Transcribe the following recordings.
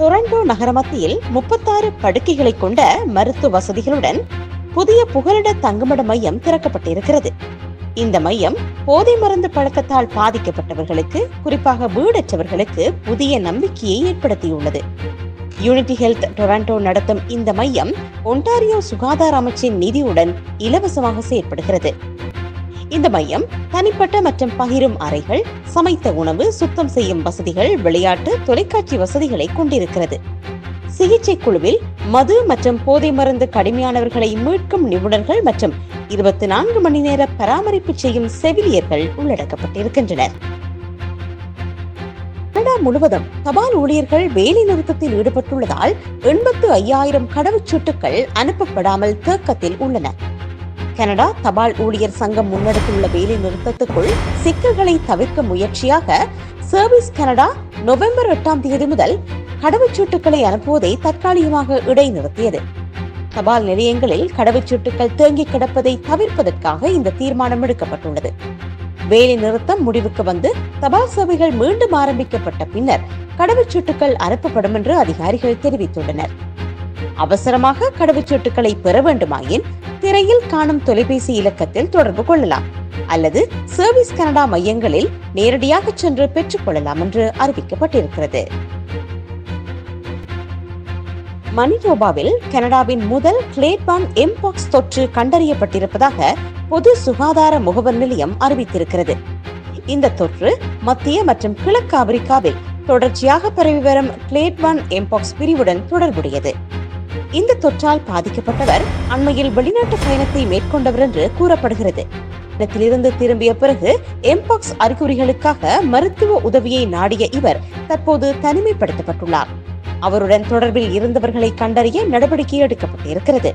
Toronto நகர மத்தியில் முப்பத்தாறு படுக்கைகளை கொண்ட மருத்துவ வசதிகளுடன் புதிய புகலிட தங்குமிட மையம் திறக்கப்பட்டிருக்கிறது. இந்த மையம் போதை மருந்து பழக்கத்தால் பாதிக்கப்பட்டவர்களுக்கு குறிப்பாக வீடற்றவர்களுக்கு புதிய நம்பிக்கையை ஏற்படுத்தியுள்ளது. யூனிட்டி ஹெல்த் டொரண்டோ நடத்தும் இந்த மையம் ஒன்டாரியோ சுகாதார அமைச்சின் நிதியுடன் இலவசமாக செயற்படுகிறது. இந்த மையம் தனிப்பட்ட மற்றும் பகிரும் அறைகள் சமைத்த உணவு சுத்தம் செய்யும் வசதிகள் விளையாட்டு தொலைக்காட்சி வசதிகளை கொண்டிருக்கிறது. சிகிச்சை குழுவில் மது மற்றும் போதை மருந்து கடுமையானவர்களை மீட்கும் நிபுணர்கள் மற்றும் இருபத்தி நான்கு மணி நேர பராமரிப்பு செய்யும் செவிலியர்கள் உள்ளடக்கப்பட்டிருக்கின்றனர். கனடா முழுவதும் தபால் ஊழியர்கள் வேலை நிறுத்தத்தில் ஈடுபட்டுள்ளதால் எண்பத்து ஐயாயிரம் கடவுச்சீட்டுகள் அனுப்பப்படாமல் தேக்கத்தில் உள்ளன கனடா தபால் ஊழியர் சங்கம் முன்னெடுத்துள்ள வேலை நிறுத்தத்துக்குள் சிக்கல்களை தவிர்க்க முயற்சியாக சர்வீஸ் கனடா நவம்பர் எட்டாம் தேதி முதல் கடவுச்சீட்டுகளை அனுப்புவதை தற்காலிகமாக இடைநிறுத்தியது. தபால் நிலையங்களில் கடவுச்சீட்டுகள் தேங்கி கிடப்பதை தவிர்ப்பதற்காக இந்த தீர்மானம் எடுக்கப்பட்டுள்ளது. வேலை நிறுத்தம் முடிவுக்கு வந்து தபால் சேவைகள் மீண்டும் ஆரம்பிக்கப்பட்ட பின்னர் கடவுச்சீட்டுகள் அனுப்பப்படும் என்று அதிகாரிகள் தெரிவித்துள்ளனர். அவசரமாக கடவுச்சீட்டுகளை பெற வேண்டுமாயின் திரையில் காணும் தொலைபேசி இலக்கத்தில் தொடர்பு கொள்ளலாம் அல்லது சர்வீஸ் கனடா மையங்களில் நேரடியாக சென்று பெற்றுக் கொள்ளலாம் என்று அறிவிக்கப்பட்டிருக்கிறது. மணிடோபாவில் கனடாவின் முதல் கிளேட்பான் எம்பாக்ஸ் தொற்று கண்டறியப்பட்டிருப்பதாக பொது சுகாதார முகவர் நிலையம் அறிவித்திருக்கிறது. இந்த தொற்று மத்திய மற்றும் கிழக்கு ஆப்பிரிக்காவில் தொடர்ச்சியாக பரவி வரும் கிளேட்பான் எம்பாக்ஸ் பிரிவுடன் தொடர்புடையது. இந்த தொற்றால் பாதிக்கப்பட்டவர் அண்மையில் வெளிநாட்டு பயணத்தை மேற்கொண்டவர் என்று கூறப்படுகிறது. இருந்து திரும்பிய பிறகு எம்பாக்ஸ் அறிகுறிகளுக்காக மருத்துவ உதவியை நாடிய இவர் தற்போது தனிமைப்படுத்தப்பட்டுள்ளார். அவருடன் தொடர்பில் இருந்தவர்களை கண்டறிய நடவடிக்கை எடுக்கப்பட்டிருக்கிறது.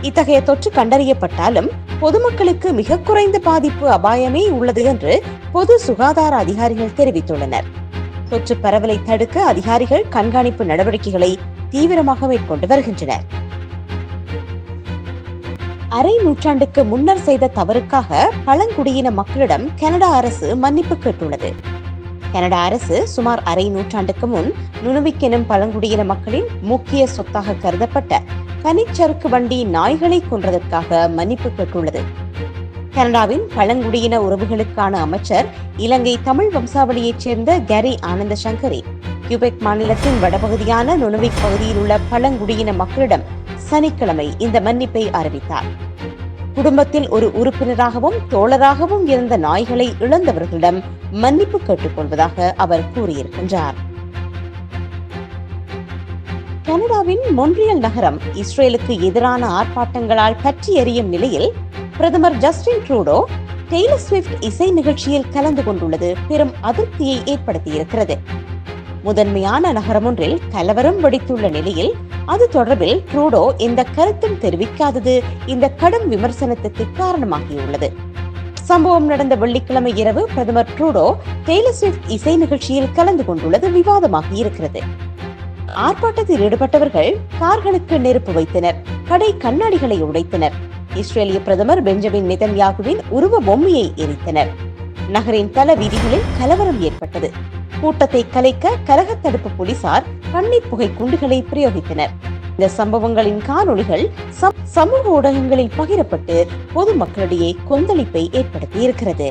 இத்தகைய தொற்று கண்டறியப்பட்டாலும் பொதுமக்களுக்கு மிக குறைந்த பாதிப்பு அபாயமே உள்ளது என்று பொது சுகாதார அதிகாரிகள் தெரிவித்துள்ளனர். தொற்று பரவலை தடுக்க அதிகாரிகள் கண்காணிப்பு நடவடிக்கைகளை தீவிரமாக மேற்கொண்டு வருகின்றனர். அரை நூற்றாண்டுக்கு முன்னர் செய்த தவறுக்காக பழங்குடியின மக்களிடம் கனடா அரசு மன்னிப்பு கேட்டுள்ளது. கனடா அரசு சுமார் அரை நூற்றாண்டுக்கு முன் நுணுவிக் எனும் பழங்குடியின மக்களின் முக்கிய சொத்தாக கருதப்பட்ட கனிச்சறுக்கு வண்டி நாய்களை கொன்றதற்காக மன்னிப்பு கேட்டுள்ளது. கனடாவின் பழங்குடியின உறவுகளுக்கான அமைச்சர் இலங்கை தமிழ் வம்சாவளியைச் சேர்ந்த கேரி ஆனந்த சங்கரி கியூபெக் மாநிலத்தின் வடபகுதியான நுணுவிக் பகுதியில் உள்ள பழங்குடியின மக்களிடம் சனிக்கிழமை இந்த மன்னிப்பை அறிவித்தார். குடும்பத்தில் ஒரு உறுப்பினராகவும் தோழராகவும் இருந்த நாய்களை இழந்தவர்களிடம் மன்னிப்பு கேட்டுக்கொள்வதாக அவர் கூறியிருக்கின்றார். கனடாவின் மொன்றியல் நகரம் இஸ்ரேலுக்கு எதிரான ஆர்ப்பாட்டங்களால் பற்றி எறியும் நிலையில் பிரதமர் ஜஸ்டின் ட்ரூடோ டெய்லர் ஸ்விஃப்ட் இசை நிகழ்ச்சியில் கலந்து கொண்டுள்ளது. பெரும் அதிருப்தியை ஏற்படுத்தியிருக்கிறது. முதன்மையான நகரம் ஒன்றில் கலவரம் வெடித்துள்ள நிலையில் அது தொடர்பில் ட்ரூடோ எந்த கருத்தும் தெரிவிக்காதது இந்த கடும் விமர்சனத்துக்கு காரணமாகியுள்ளது. சம்பவம் நடந்த வெள்ளிக்கிழமை இரவு பிரதமர் ட்ரூடோ டெய்லர் ஸ்விஃப்ட் இசை நிகழ்ச்சியில் கலந்து கொண்டுள்ளது விவாதமாகி இருக்கிறது ஆர்ப்பாட்டத்தில் ஈடுபட்டவர்கள் கார்களுக்கு நெருப்பு வைத்தனர். கடை கண்ணாடிகளை உடைத்தனர். இஸ்ரேலிய பிரதமர் பெஞ்சமின் நெதன்யாகுவின் உருவ பொம்மையை எரித்தனர். நகரின் பல வீதிகளில் கலவரம் ஏற்பட்டது. கூட்டத்தை கலைக்க கலக தடுப்பு போலீசார் கண்ணீர் புகை குண்டுகளை பிரயோகித்தனர். இந்த சம்பவங்களின் காணொளிகள் சமூக ஊடகங்களில் பகிரப்பட்டு பொதுமக்களிடையே கொந்தளிப்பை ஏற்படுத்தி இருக்கிறது